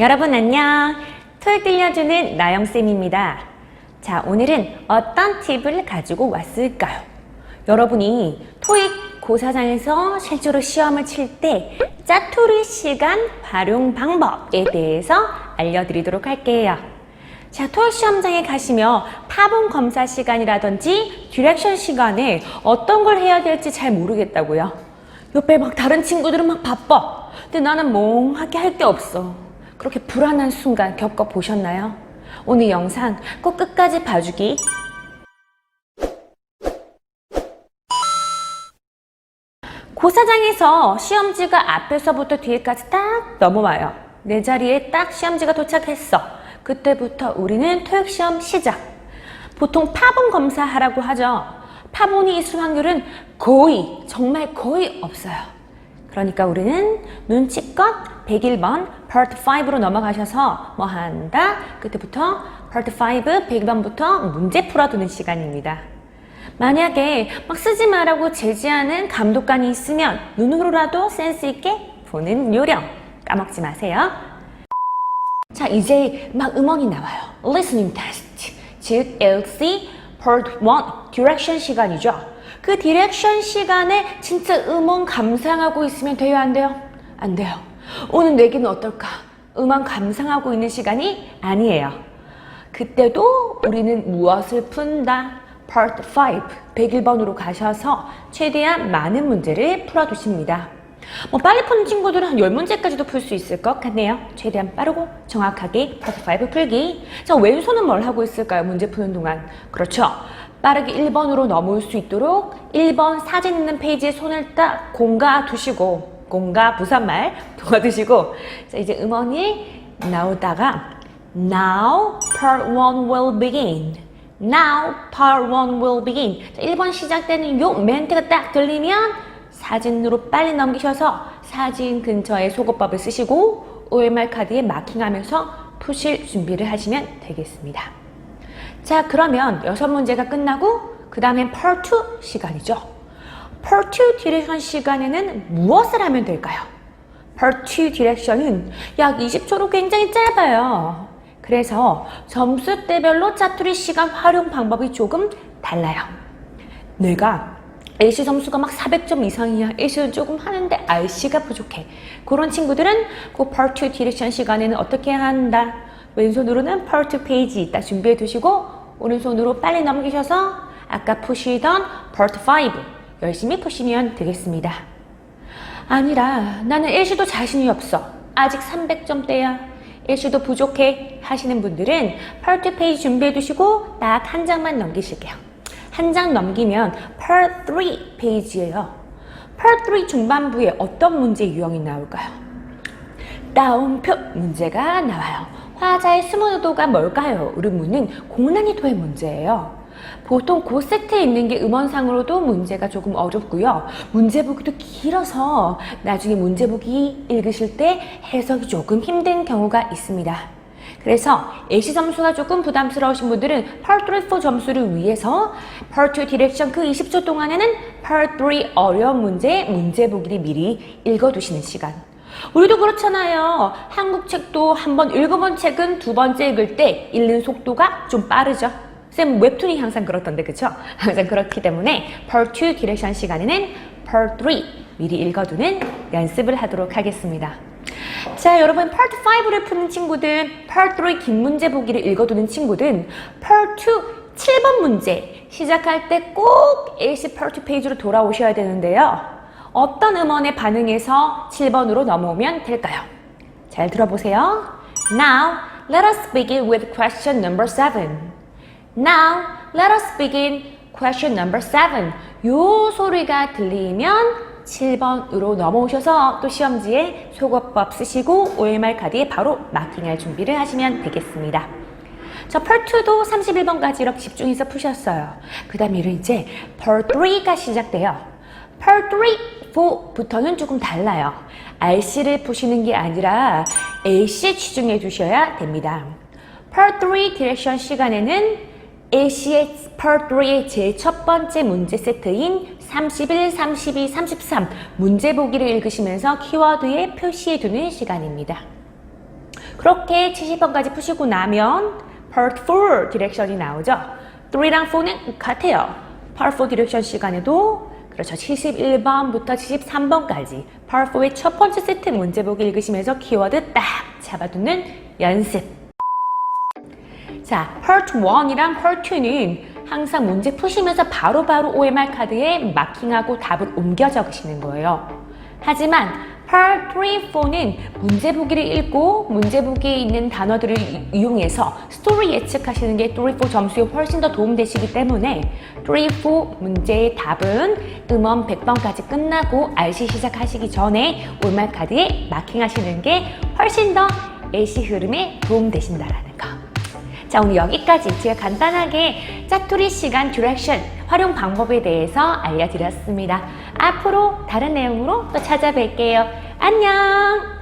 여러분 안녕. 토익 들려주는 나영쌤입니다. 자, 오늘은 어떤 팁을 가지고 왔을까요? 여러분이 토익 고사장에서 실제로 시험을 칠 때 짜투리 시간 활용 방법에 대해서 알려드리도록 할게요. 자, 토익 시험장에 가시면 파본 검사 시간이라든지 디렉션 시간에 어떤 걸 해야 될지 잘 모르겠다고요. 옆에 막 다른 친구들은 막 바빠. 근데 나는 멍하게 할 게 없어. 그렇게 불안한 순간 겪어보셨나요? 오늘 영상 꼭 끝까지 봐주기 고사장에서 시험지가 앞에서부터 뒤에까지 딱 넘어와요. 내 자리에 딱 시험지가 도착했어. 그때부터 우리는 토익 시험 시작. 보통 파본 검사하라고 하죠. 파본이 있을 확률은 거의, 정말 거의 없어요. 그러니까 우리는 눈치껏 101번 part 5로 넘어가셔서 뭐 한다? 그때부터 part 5, 101번부터 문제 풀어두는 시간입니다. 만약에 막 쓰지 말라고 제지하는 감독관이 있으면 눈으로라도 센스 있게 보는 요령 까먹지 마세요. 자, 이제 막 음원이 나와요. listening test. 즉, LC part 1 디렉션 시간이죠. 그 디렉션 시간에 진짜 음원 감상하고 있으면 돼요, 안 돼요? 안 돼요. 오늘 내기는 어떨까? 음원 감상하고 있는 시간이 아니에요. 그때도 우리는 무엇을 푼다? Part 5, 101번으로 가셔서 최대한 많은 문제를 풀어두십니다. 뭐 빨리 푸는 친구들은 한 10문제까지도 풀 수 있을 것 같네요. 최대한 빠르고 정확하게 Part 5 풀기. 자, 왼손은 뭘 하고 있을까요? 문제 푸는 동안. 그렇죠. 빠르게 1번으로 넘어올 수 있도록 1번 사진 있는 페이지에 손을 딱 공가 두시고 공가 부산말 도와두시고 자, 이제 음원이 나오다가 Now part 1 will begin. Now part 1 will begin. 자, 1번 시작되는 요 멘트가 딱 들리면 사진으로 빨리 넘기셔서 사진 근처에 속어법을 쓰시고 OMR 카드에 마킹하면서 푸실 준비를 하시면 되겠습니다. 자, 그러면 여섯 문제가 끝나고 그 다음엔 part 2 시간이죠. part 2 디렉션 시간에는 무엇을 하면 될까요? part 2 디렉션은 약 20초로 굉장히 짧아요. 그래서 점수대별로 짜투리 시간 활용 방법이 조금 달라요. 내가 A씨 점수가 막 400점 이상이야. A씨는 조금 하는데 R씨가 부족해. 그런 친구들은 그 part 2 디렉션 시간에는 어떻게 한다? 왼손으로는 part 2 페이지 이따 준비해 두시고 오른손으로 빨리 넘기셔서 아까 푸시던 part 5 열심히 푸시면 되겠습니다. 아니라 나는 A씨도 자신이 없어. 아직 300점대야. A씨도 부족해 하시는 분들은 2 페이지 준비해 두시고 딱 한 장만 넘기실게요. 한장 넘기면 part 3 페이지예요. part 3 중반부에 어떤 문제 유형이 나올까요? 따옴표 문제가 나와요. 화자의 스무도가 뭘까요? 의문은 공난이도의 문제예요. 보통 그 세트에 있는 게 음원상으로도 문제가 조금 어렵고요. 문제 보기도 길어서 나중에 문제 보기 읽으실 때 해석이 조금 힘든 경우가 있습니다. 그래서 예시 점수가 조금 부담스러우신 분들은 Part 3 4 점수를 위해서 Part 2 디렉션 그 20초 동안에는 Part 3 어려운 문제, 문제 보기를 미리 읽어두시는 시간. 우리도 그렇잖아요. 한국 책도 한 번 읽어본 책은 두 번째 읽을 때 읽는 속도가 좀 빠르죠. 쌤 웹툰이 항상 그렇던데 그쵸? 항상 그렇기 때문에 Part 2 디렉션 시간에는 Part 3 미리 읽어두는 연습을 하도록 하겠습니다. 자, 여러분 Part 5를 푸는 친구들, Part 3긴 문제 보기를 읽어두는 친구들은 Part 2 7번 문제 시작할 때 꼭 AC Part 2 페이지로 돌아오셔야 되는데요. 어떤 음원에 반응해서 7번으로 넘어오면 될까요? 잘 들어보세요. Now, let us begin with question number 7. Now, let us begin question number 7. 요 소리가 들리면 7번으로 넘어오셔서 또 시험지에 속어법 쓰시고 OMR 카드에 바로 마킹할 준비를 하시면 되겠습니다. 저 펄2도 31번까지 이렇게 집중해서 푸셨어요. 그 다음에 이제 펄3가 시작돼요. 펄3, 4부터는 조금 달라요. RC를 푸시는 게 아니라 AC에 치중해 주셔야 됩니다. 펄3 디렉션 시간에는 AC의 펄3의 제일 첫 번째 문제 세트인 31, 32, 33 문제 보기를 읽으시면서 키워드에 표시해 두는 시간입니다. 그렇게 70번까지 푸시고 나면 Part 4 디렉션이 나오죠. 3랑 4는 같아요. Part 4 디렉션 시간에도 그렇죠. 71번부터 73번까지 Part 4의 첫 번째 세트 문제보기 읽으시면서 키워드 딱 잡아두는 연습. 자, Part 1이랑 Part 2는 항상 문제 푸시면서 바로바로 OMR 카드에 마킹하고 답을 옮겨 적으시는 거예요. 하지만 Part 3, 4는 문제 보기를 읽고 문제 보기에 있는 단어들을 이- 이용해서 스토리 예측하시는 게 3, 4 점수에 훨씬 더 도움되시기 때문에 3, 4 문제의 답은 음원 100번까지 끝나고 RC 시작하시기 전에 OMR 카드에 마킹하시는 게 훨씬 더 AC 흐름에 도움되신다라는 거. 자, 오늘 여기까지 제가 간단하게 짜투리 시간 듀렉션 활용 방법에 대해서 알려드렸습니다. 앞으로 다른 내용으로 또 찾아뵐게요. 안녕!